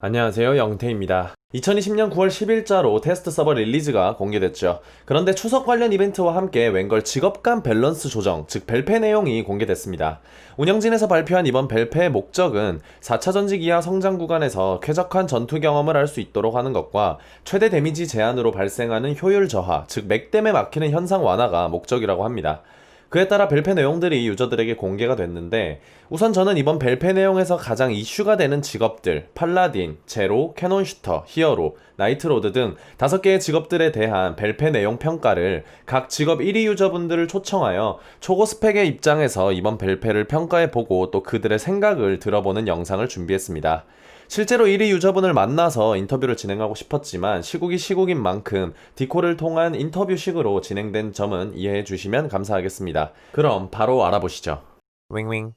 안녕하세요. 영태입니다. 2020년 9월 10일자로 테스트 서버 릴리즈가 공개됐죠. 그런데 추석 관련 이벤트와 함께 웬걸 직업 간 밸런스 조정, 즉 벨페 내용이 공개됐습니다. 운영진에서 발표한 이번 벨페의 목적은 4차 전직 이하 성장 구간에서 쾌적한 전투 경험을 할 수 있도록 하는 것과 최대 데미지 제한으로 발생하는 효율 저하, 즉 맥댐에 막히는 현상 완화가 목적이라고 합니다. 그에 따라 벨페 내용들이 유저들에게 공개가 됐는데 우선 저는 이번 벨페 내용에서 가장 이슈가 되는 직업들 팔라딘, 제로, 캐논슈터, 히어로, 나이트로드 등 다섯 개의 직업들에 대한 벨페 내용 평가를 각 직업 1위 유저분들을 초청하여 초고 스펙의 입장에서 이번 벨페를 평가해 보고 또 그들의 생각을 들어보는 영상을 준비했습니다. 실제로 1위 유저분을 만나서 인터뷰를 진행하고 싶었지만 시국이 시국인 만큼 디코를 통한 인터뷰식으로 진행된 점은 이해해 주시면 감사하겠습니다. 그럼 바로 알아보시죠. 윙윙.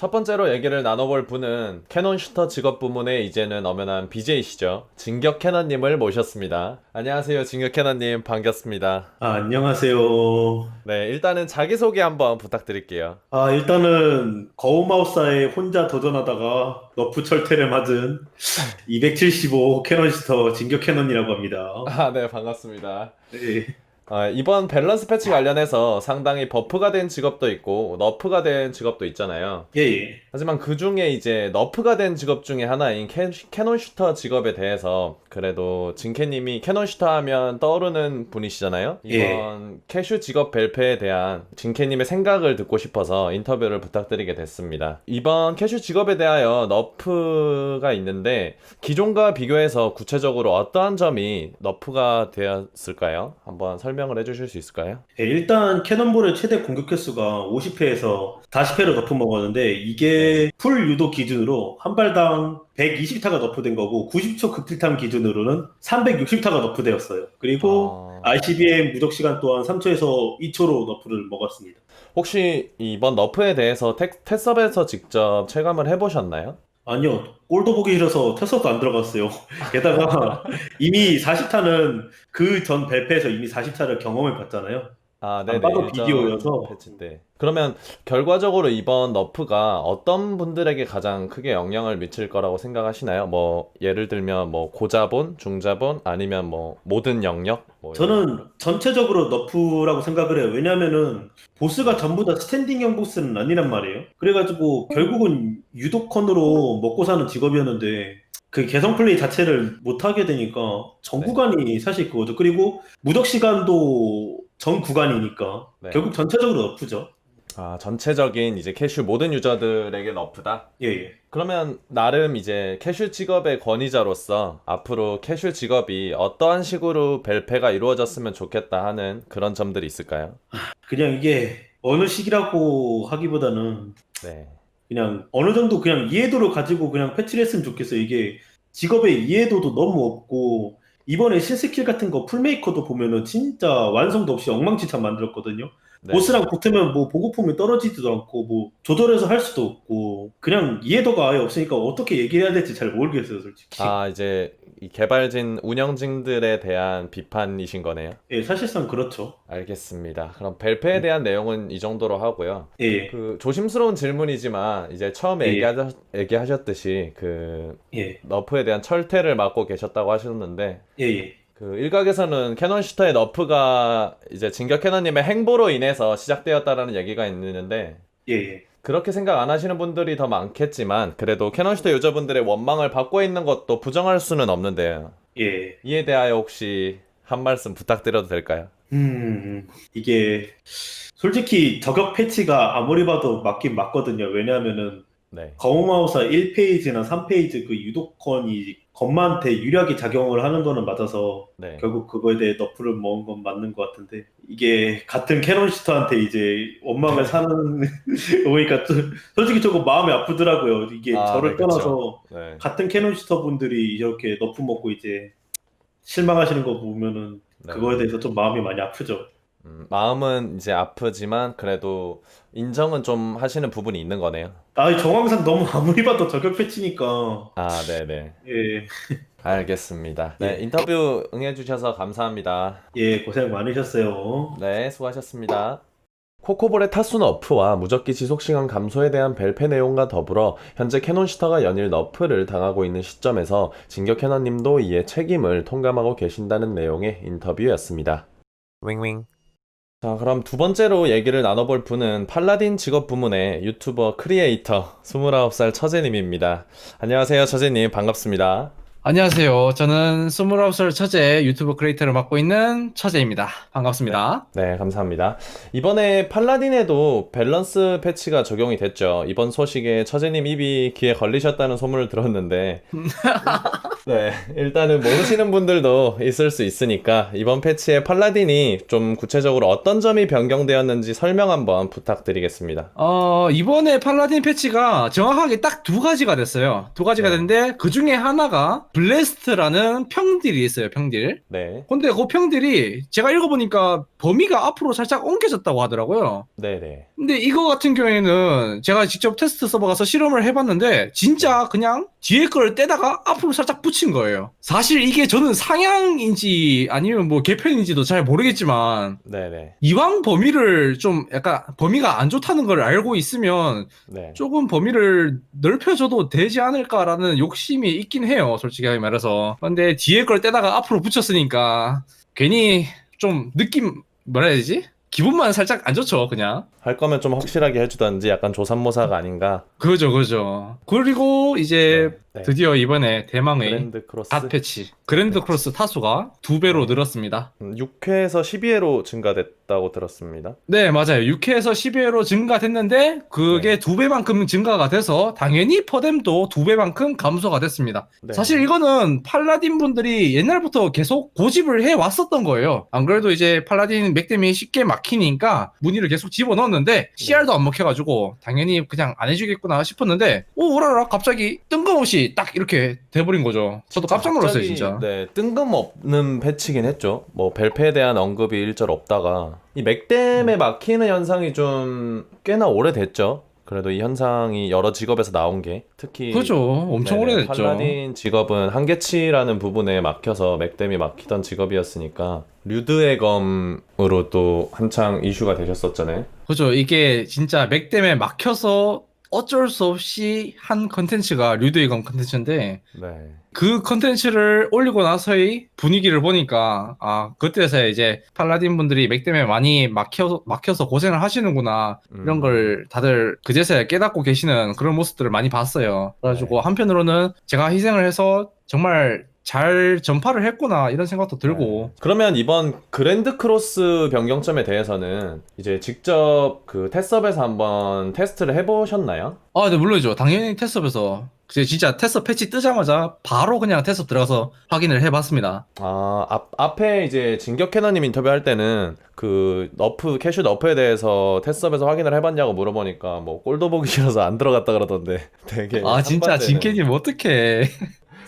첫 번째로 얘기를 나눠볼 분은 캐논 슈터 직업 부문에 이제는 엄연한 BJ시죠. 진격 캐논님을 모셨습니다. 안녕하세요, 진격 캐논님 반갑습니다. 아, 안녕하세요. 네, 일단은 자기소개 한번 부탁드릴게요. 아, 일단은 거우마우사에 혼자 도전하다가 너프 철퇴를 맞은 275 캐논시터 진격 캐논이라고 합니다. 아, 네, 반갑습니다. 네. 아, 이번 밸런스 패치 관련해서 상당히 버프가 된 직업도 있고 너프가 된 직업도 있잖아요. 예, 예. 하지만 그 중에 이제 너프가 된 직업 중에 하나인 캐, 캐논 슈터 직업에 대해서 그래도 진캐님이 캐논 슈터 하면 떠오르는 분이시잖아요. 예. 이번 캐슈 직업 벨페에 대한 진캐님의 생각을 듣고 싶어서 인터뷰를 부탁드리게 됐습니다. 이번 캐슈 직업에 대하여 너프가 있는데 기존과 비교해서 구체적으로 어떠한 점이 너프가 되었을까요? 한번 설명 을 해주실 수 있을까요? 예, 일단 캐논볼의 최대 공격 횟수가 50회에서 40회로 너프 먹었는데 이게 풀 유도 기준으로 한 발당 120타가 너프된 거고 90초 극딜탐 기준으로는 360타가 너프되었어요. 그리고 어, ICBM 무적 시간 또한 3초에서 2초로 너프를 먹었습니다. 혹시 이번 너프에 대해서 테, 테스업에서 직접 체감을 해보셨나요? 아니요, 꼴도 보기 싫어서 테스트도 안 들어갔어요. 게다가 이미 40타는 그 전 벨페에서 이미 40타를 경험해 봤잖아요. 아, 안 네네. 봐도 비디오여서. 패치 때. 그러면 결과적으로 이번 너프가 어떤 분들에게 가장 크게 영향을 미칠 거라고 생각하시나요? 뭐 예를 들면 뭐 고자본, 중자본 아니면 뭐 모든 영역? 뭐 이런 저는. 전체적으로 너프라고 생각을 해요. 왜냐면은 보스가 전부 다 스탠딩형 보스는 아니란 말이에요. 그래가지고 결국은 유도컨으로 먹고 사는 직업이었는데 그 개성 플레이 자체를 못 하게 되니까 전 네. 구간이 사실 그거죠. 그리고 무적 시간도 전 구간이니까 네. 결국 전체적으로 너프죠. 아, 전체적인 이제 캐슈 모든 유저들에게 너프다. 예, 예. 그러면 나름 이제 캐슈 직업의 권위자로서 앞으로 캐슈 직업이 어떠한 식으로 벨페가 이루어졌으면 좋겠다 하는 그런 점들이 있을까요? 그냥 이게 어느 시기라고 하기보다는 네. 그냥 어느 정도 그냥 이해도를 가지고 그냥 패치를 했으면 좋겠어요. 이게 직업의 이해도도 너무 없고 이번에 신스킬 같은 거 풀메이커도 보면은 진짜 완성도 없이 엉망진창 만들었거든요. 네. 보스랑 붙으면 뭐 보급품이 떨어지지도 않고 뭐 조절해서 할 수도 없고 그냥 이해도가 아예 없으니까 어떻게 얘기를 해야 될지 잘 모르겠어요, 솔직히. 아, 이제 이 개발진 운영진들에 대한 비판이신 거네요. 예, 사실상 그렇죠. 알겠습니다. 그럼 벨페에 대한 내용은 이 정도로 하고요. 예, 예, 그 조심스러운 질문이지만 이제 처음에 예. 얘기하, 얘기하셨듯이 그 예, 너프에 대한 철퇴를 맡고 계셨다고 하셨는데 예, 예. 그 일각에서는 캐논 슈터의 너프가 이제 진격 캐논님의 행보로 인해서 시작되었다라는 얘기가 있는데 예, 예. 그렇게 생각 안 하시는 분들이 더 많겠지만 그래도 캐논 슈터 유저분들의 원망을 받고 있는 것도 부정할 수는 없는데요. 예. 이에 대하여 혹시 한 말씀 부탁드려도 될까요? 음, 이게 솔직히 저격 패치가 아무리 봐도 맞긴 맞거든요. 왜냐하면은 네. 거무마우사 1페이지나 3페이지 그 유도권이 건마한테 유리하게 작용을 하는 거는 맞아서 네. 결국 그거에 대해 너프를 먹은 건 맞는 것 같은데 이게 같은 캐논시터한테 이제 원망을 사는 거니까 좀- 솔직히 조금 마음이 아프더라고요. 이게 아, 저를 네. 떠나서 네. 같은 캐논시터 분들이 이렇게 너프 먹고 이제 실망하시는 거 보면은 네. 그거에 대해서 좀 마음이 많이 아프죠. 음, 마음은 이제 아프지만 그래도 인정은 좀 하시는 부분이 있는 거네요. 아, 정황상 너무 아무리 봐도 저격 패치니까 아, 네네. 예, 알겠습니다. 네, 예. 인터뷰 응해주셔서 감사합니다. 예, 고생 많으셨어요. 네, 수고하셨습니다. 코코볼의 타수 너프와 무적기 지속시간 감소에 대한 벨페 내용과 더불어 현재 캐논시터가 연일 너프를 당하고 있는 시점에서 진격 캐논님도 이에 책임을 통감하고 계신다는 내용의 인터뷰였습니다. 윙윙. 자, 그럼 두 번째로 얘기를 나눠볼 분은 팔라딘 직업 부문의 유튜버 크리에이터 29살 처제님입니다. 안녕하세요, 처제님. 반갑습니다. 안녕하세요. 저는 29살 처제 유튜브 크리에이터를 맡고 있는 처제입니다. 반갑습니다. 네, 감사합니다. 이번에 팔라딘에도 밸런스 패치가 적용이 됐죠. 이번 소식에 처제님 입이 귀에 걸리셨다는 소문을 들었는데, 네, 일단은 모르시는 분들도 있을 수 있으니까 이번 패치에 팔라딘이 좀 구체적으로 어떤 점이 변경되었는지 설명 한번 부탁드리겠습니다. 어, 이번에 팔라딘 패치가 정확하게 딱 두 가지가 됐어요. 두 가지가 네. 됐는데 그 중에 하나가 블레스트라는 평딜이 있어요. 평딜. 네, 근데 그 평딜이 제가 읽어보니까 범위가 앞으로 살짝 옮겨졌다고 하더라고요. 네, 네. 근데 이거 같은 경우에는 제가 직접 테스트 서버 가서 실험을 해봤는데 진짜 그냥 뒤에 걸 떼다가 앞으로 살짝 붙인 거예요. 사실 이게 저는 상향인지 아니면 뭐 개편인지도 잘 모르겠지만 네, 네, 이왕 범위를 좀 약간 범위가 안 좋다는 걸 알고 있으면 네. 조금 범위를 넓혀줘도 되지 않을까라는 욕심이 있긴 해요. 솔직하게 말해서. 근데 뒤에 걸 떼다가 앞으로 붙였으니까 괜히 좀 느낌 뭐라 해야 되지? 기분만 살짝 안 좋죠, 그냥. 할 거면 좀 확실하게 해주던지 약간 조삼모사가 아닌가. 그죠, 그죠. 그리고 이제 네. 드디어 이번에 대망의 그랜드 크로스. 갓 패치 그랜드 크로스 타수가 두 배로 늘었습니다. 6회에서 12회로 증가됐다고 들었습니다. 네, 맞아요. 6회에서 12회로 증가됐는데 그게 네. 두 배만큼 증가가 돼서 당연히 퍼뎀도 두 배만큼 감소가 됐습니다. 네. 사실 이거는 팔라딘 분들이 옛날부터 계속 고집을 해 왔었던 거예요. 안 그래도 이제 팔라딘 맥댐이 쉽게 막히니까 문의를 계속 집어넣었는데 CR도 안 먹혀가지고 당연히 그냥 안 해주겠구나 싶었는데 오 오라라 갑자기 뜬금없이 딱 이렇게 돼버린 거죠. 저도 깜짝 놀랐어요 갑자기, 진짜. 네, 뜬금없는 패치긴 했죠. 뭐 벨페에 대한 언급이 일절 없다가 이 맥댐에 막히는 현상이 좀 꽤나 오래됐죠. 그래도 이 현상이 여러 직업에서 나온 게 특히 그죠. 엄청 네네, 오래됐죠. 팔라딘 직업은 한계치라는 부분에 막혀서 맥댐이 막히던 직업이었으니까 류드의 검으로 또 한창 이슈가 되셨었잖아요. 그죠. 이게 진짜 맥댐에 막혀서 어쩔 수 없이 한 컨텐츠가 류드이건 컨텐츠인데 네. 그 컨텐츠를 올리고 나서의 분위기를 보니까 아 그때서야 이제 팔라딘 분들이 맥댐에 많이 막혀, 막혀서 고생을 하시는구나 이런 음. 걸 다들 그제서야 깨닫고 계시는 그런 모습들을 많이 봤어요. 그래가지고 네. 한편으로는 제가 희생을 해서 정말 잘 전파를 했구나 이런 생각도 들고 그러면 이번 그랜드 크로스 변경점에 대해서는 이제 직접 그 테스업에서 한번 테스트를 해보셨나요? 아, 네, 물론이죠. 당연히 테스업에서 그 진짜 테스업 패치 뜨자마자 바로 그냥 테스업 들어가서 확인을 해봤습니다. 아, 앞, 앞에 이제 진격 캐너님 인터뷰할 때는 그 너프, 캐슈 너프에 대해서 테스업에서 확인을 해봤냐고 물어보니까 뭐 꼴도 보기 싫어서 안 들어갔다 그러던데 되게 아, 진짜 한반대는- 진캐님 어떡해.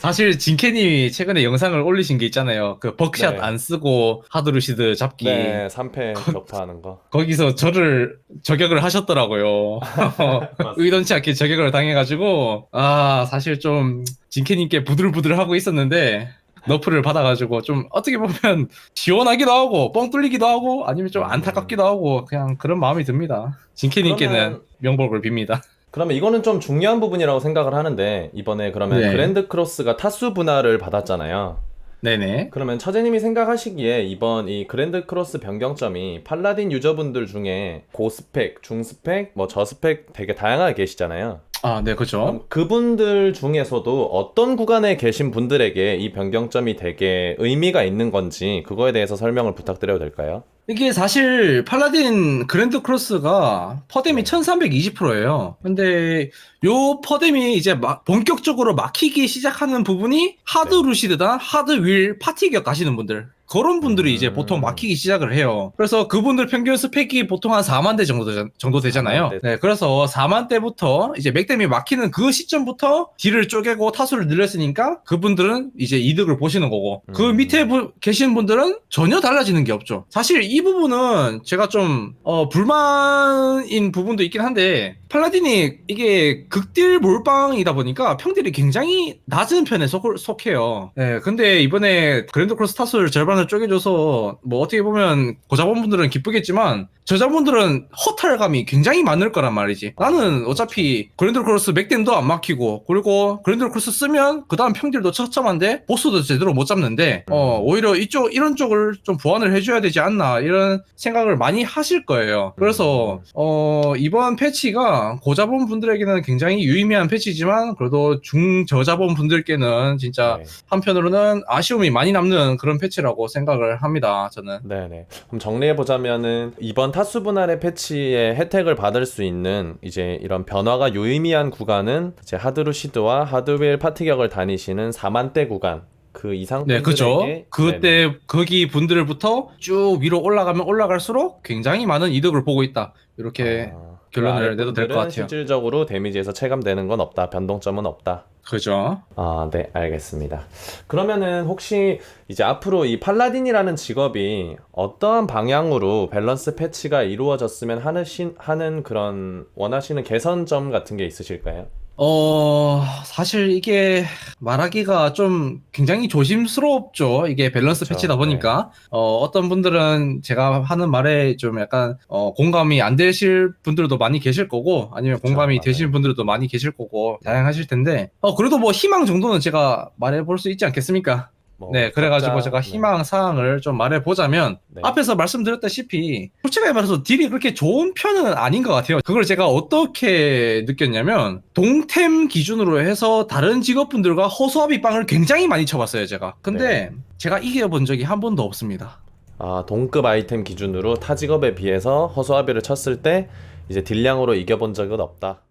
사실 진캐님이 최근에 영상을 올리신 게 있잖아요. 그 벅샷 네. 안 쓰고 하드루시드 잡기. 네, 3패 격파하는 거. 거기서 저를 저격을 하셨더라고요. 의도치 않게 저격을 당해가지고, 아, 사실 좀, 진캐님께 부들부들 하고 있었는데, 너프를 받아가지고, 좀, 어떻게 보면, 시원하기도 하고, 뻥 뚫리기도 하고, 아니면 좀 안타깝기도 하고, 그냥 그런 마음이 듭니다. 진캐님께는 그러면- 명복을 빕니다. 그러면 이거는 좀 중요한 부분이라고 생각을 하는데 이번에 그러면 네. 그랜드 크로스가 타수 분할을 받았잖아요. 네네. 그러면 처제님이 생각하시기에 이번 이 그랜드 크로스 변경점이 팔라딘 유저분들 중에 고스펙, 중스펙, 뭐 저스펙 되게 다양하게 계시잖아요. 아, 네, 그죠. 그분들 중에서도 어떤 구간에 계신 분들에게 이 변경점이 되게 의미가 있는 건지 그거에 대해서 설명을 부탁드려도 될까요? 이게 사실 팔라딘 그랜드 크로스가 퍼뎀이 1320%예요. 근데 요 퍼뎀이 이제 막 본격적으로 막히기 시작하는 부분이 하드 네. 루시드단 하드 윌 파티격 가시는 분들. 그런 분들이 이제 음. 보통 막히기 시작을 해요. 그래서 그분들 평균 스펙이 보통 한 4만 대 정도, 되- 정도 되잖아요. 4만 대. 네, 그래서 4만 대부터 이제 맥댐이 막히는 그 시점부터 딜을 쪼개고 타수를 늘렸으니까 그분들은 이제 이득을 보시는 거고 그 음. 밑에 부- 계신 분들은 전혀 달라지는 게 없죠. 사실 이 부분은 제가 좀 어, 불만인 부분도 있긴 한데 팔라딘이 이게 극딜 몰빵이다 보니까 평딜이 굉장히 낮은 편에 속, 속해요. 네, 근데 이번에 그랜드 크로스 타수를 절반 을 쪼개줘서 뭐 어떻게 보면 고자본분들은 기쁘겠지만 저자분들은 허탈감이 굉장히 많을 거란 말이지. 나는 어차피 그랜드 크로스 맥댐도 안 막히고 그리고 그랜드 크로스 쓰면 그 다음 평딜도 처참한데 보스도 제대로 못 잡는데 어 오히려 이쪽 이런 쪽을 좀 보완을 해줘야 되지 않나 이런 생각을 많이 하실 거예요. 그래서 어 이번 패치가 고자본 분들에게는 굉장히 유의미한 패치지만 그래도 중저자본 분들께는 진짜 네. 한편으로는 아쉬움이 많이 남는 그런 패치라고 생각을 합니다. 저는. 네네. 그럼 정리해 보자면은 이번 타수 분할의 패치의 혜택을 받을 수 있는 이제 이런 변화가 유의미한 구간은 이제 하드루시드와 하드윌 파티격을 다니시는 4만 대 구간 그 이상 네, 그죠. 분들에게 그때 네네. 거기 분들부터 쭉 위로 올라가면 올라갈수록 굉장히 많은 이득을 보고 있다. 이렇게 아, 결론을 그 내도 될 것 같아요. 실질적으로 데미지에서 체감되는 건 없다. 변동점은 없다. 그죠. 아, 네, 알겠습니다. 그러면은 혹시 이제 앞으로 이 팔라딘이라는 직업이 어떠한 방향으로 밸런스 패치가 이루어졌으면 하는, 하는 그런 원하시는 개선점 같은 게 있으실까요? 어, 사실 이게 말하기가 좀 굉장히 조심스럽죠. 이게 밸런스 그쵸, 패치다 보니까. 어, 어떤 분들은 제가 하는 말에 좀 약간, 어, 공감이 안 되실 분들도 많이 계실 거고, 아니면 그쵸, 공감이 맞아요. 되시는 분들도 많이 계실 거고, 다양하실 텐데, 어, 그래도 뭐 희망 정도는 제가 말해볼 수 있지 않겠습니까? 뭐 네, 그래가지고 각자- 제가 네. 희망 사항을 좀 말해보자면, 네. 앞에서 말씀드렸다시피, 솔직하게 말해서 딜이 그렇게 좋은 편은 아닌 것 같아요. 그걸 제가 어떻게 느꼈냐면, 동템 기준으로 해서 다른 직업분들과 허수아비 빵을 굉장히 많이 쳐봤어요, 제가. 근데, 네. 제가 이겨본 적이 한 번도 없습니다. 아, 동급 아이템 기준으로 타 직업에 비해서 허수아비를 쳤을 때 이제 딜량으로 이겨본 적은 없다.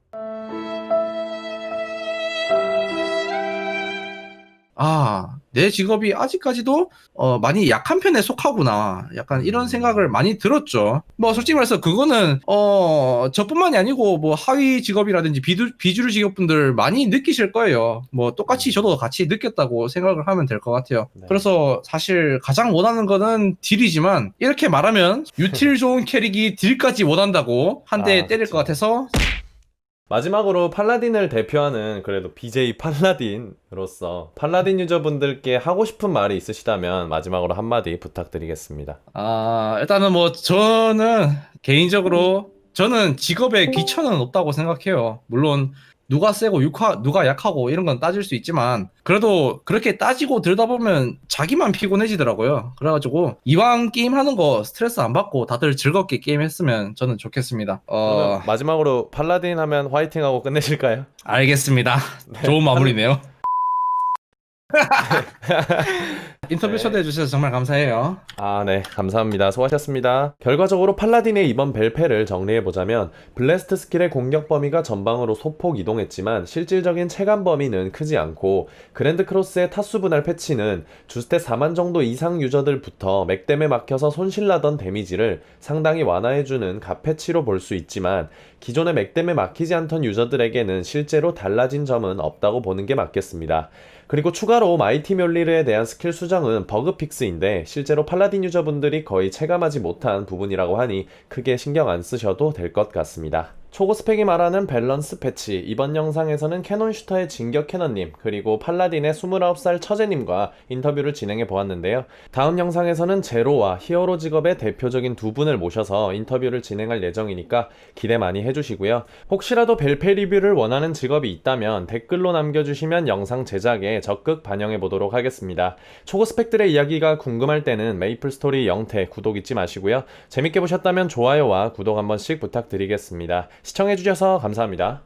아, 내 직업이 아직까지도 어, 많이 약한 편에 속하구나. 약간 이런 생각을 많이 들었죠. 뭐 솔직히 말해서 그거는 어, 저뿐만이 아니고 뭐 하위 직업이라든지 비두, 비주류 직업분들 많이 느끼실 거예요. 뭐 똑같이 저도 같이 느꼈다고 생각을 하면 될 것 같아요. 네. 그래서 사실 가장 원하는 거는 딜이지만 이렇게 말하면 유틸 좋은 캐릭이 딜까지 원한다고 한대 아, 때릴 그쵸. 것 같아서 마지막으로 팔라딘을 대표하는 그래도 BJ 팔라딘으로서 팔라딘 유저분들께 하고 싶은 말이 있으시다면 마지막으로 한마디 부탁드리겠습니다. 아, 일단은 뭐 저는 개인적으로 저는 직업에 귀천은 없다고 생각해요. 물론 누가 세고 육하, 누가 약하고 이런 건 따질 수 있지만 그래도 그렇게 따지고 들다 보면 자기만 피곤해지더라고요. 그래가지고 이왕 게임 하는 거 스트레스 안 받고 다들 즐겁게 게임 했으면 저는 좋겠습니다. 어, 마지막으로 팔라딘 하면 화이팅 하고 끝내실까요? 알겠습니다. 좋은 마무리네요. 인터뷰 네. 초대해 주셔서 정말 감사해요. 아, 네. 감사합니다. 수고하셨습니다. 결과적으로 팔라딘의 이번 벨패를 정리해보자면, 블래스트 스킬의 공격 범위가 전방으로 소폭 이동했지만, 실질적인 체감 범위는 크지 않고, 그랜드 크로스의 타수 분할 패치는 주스탯 4만 정도 이상 유저들부터 맥댐에 막혀서 손실나던 데미지를 상당히 완화해주는 갓 패치로 볼 수 있지만, 기존의 맥댐에 막히지 않던 유저들에게는 실제로 달라진 점은 없다고 보는 게 맞겠습니다. 그리고 추가로 마이티 멸리르에 대한 스킬 수정은 버그 픽스인데 실제로 팔라딘 유저분들이 거의 체감하지 못한 부분이라고 하니 크게 신경 안 쓰셔도 될 것 같습니다. 초고 스펙이 말하는 밸런스 패치 이번 영상에서는 캐논 슈터의 진격 캐논님 그리고 팔라딘의 29살 처제님과 인터뷰를 진행해 보았는데요. 다음 영상에서는 제로와 히어로 직업의 대표적인 두 분을 모셔서 인터뷰를 진행할 예정이니까 기대 많이 해주시고요. 혹시라도 벨페 리뷰를 원하는 직업이 있다면 댓글로 남겨주시면 영상 제작에 적극 반영해 보도록 하겠습니다. 초고 스펙들의 이야기가 궁금할 때는 메이플 스토리 영태 구독 잊지 마시고요. 재밌게 보셨다면 좋아요와 구독 한 번씩 부탁드리겠습니다. 시청해주셔서 감사합니다.